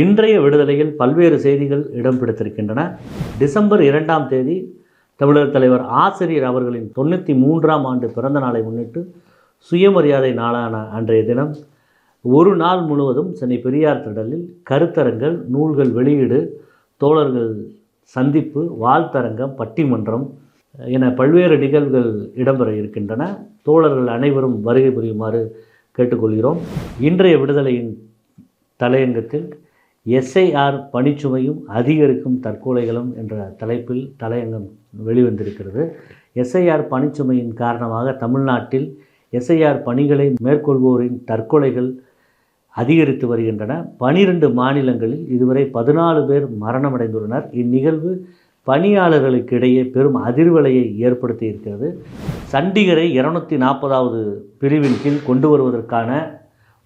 இன்றைய விடுதலையில் பல்வேறு செய்திகள் இடம் பிடித்திருக்கின்றன. டிசம்பர் இரண்டாம் தேதி தமிழர் தலைவர் ஆசிரியர் அவர்களின் தொண்ணூற்றி மூன்றாம் ஆண்டு பிறந்த நாளை முன்னிட்டு சுயமரியாதை நாளான அன்றைய தினம் ஒரு நாள் முழுவதும் சென்னை பெரியார் திடலில் கருத்தரங்கள் நூல்கள் வெளியீடு தோழர்கள் சந்திப்பு வாழ்த்தரங்கம் பட்டிமன்றம் என பல்வேறு நிகழ்வுகள் இடம்பெற இருக்கின்றன. தோழர்கள் அனைவரும் வருகை புரியுமாறு கேட்டுக்கொள்கிறோம். இன்றைய விடுதலையின் தலையங்கத்தில் எஸ்ஐஆர் பணிச்சுமையும் அதிகரிக்கும் தற்கொலைகளும் என்ற தலைப்பில் தலையங்கம் வெளிவந்திருக்கிறது. எஸ்ஐஆர் பணிச்சுமையின் காரணமாக தமிழ்நாட்டில் எஸ்ஐஆர் பணிகளை மேற்கொள்வோரின் தற்கொலைகள் அதிகரித்து வருகின்றன. பனிரெண்டு மாநிலங்களில் இதுவரை பதினாலு பேர் மரணமடைந்துள்ளனர். இந்நிகழ்வு பணியாளர்களுக்கு இடையே பெரும் அதிர்வலையை ஏற்படுத்தி இருக்கிறது சண்டிகரை இருநூத்தி நாற்பதாவது பிரிவின் கீழ் கொண்டு வருவதற்கான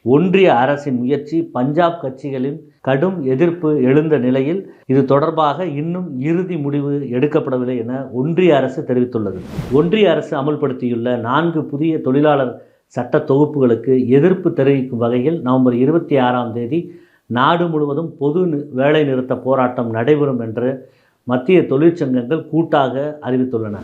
ஒன்றிய அரசின் முயற்சி பஞ்சாப் கட்சிகளின் கடும் எதிர்ப்பு எழுந்த நிலையில் இது தொடர்பாக இன்னும் இறுதி முடிவு எடுக்கப்படவில்லை என ஒன்றிய அரசு தெரிவித்துள்ளது. ஒன்றிய அரசு அமல்படுத்தியுள்ள நான்கு புதிய தொழிலாளர் சட்ட தொகுப்புகளுக்கு எதிர்ப்பு தெரிவிக்கும் வகையில் நவம்பர் இருபத்தி ஆறாம் தேதி நாடு முழுவதும் பொது வேலை நிறுத்த போராட்டம் நடைபெறும் என்று மத்திய தொழிற்சங்கங்கள் கூட்டாக அறிவித்துள்ளன.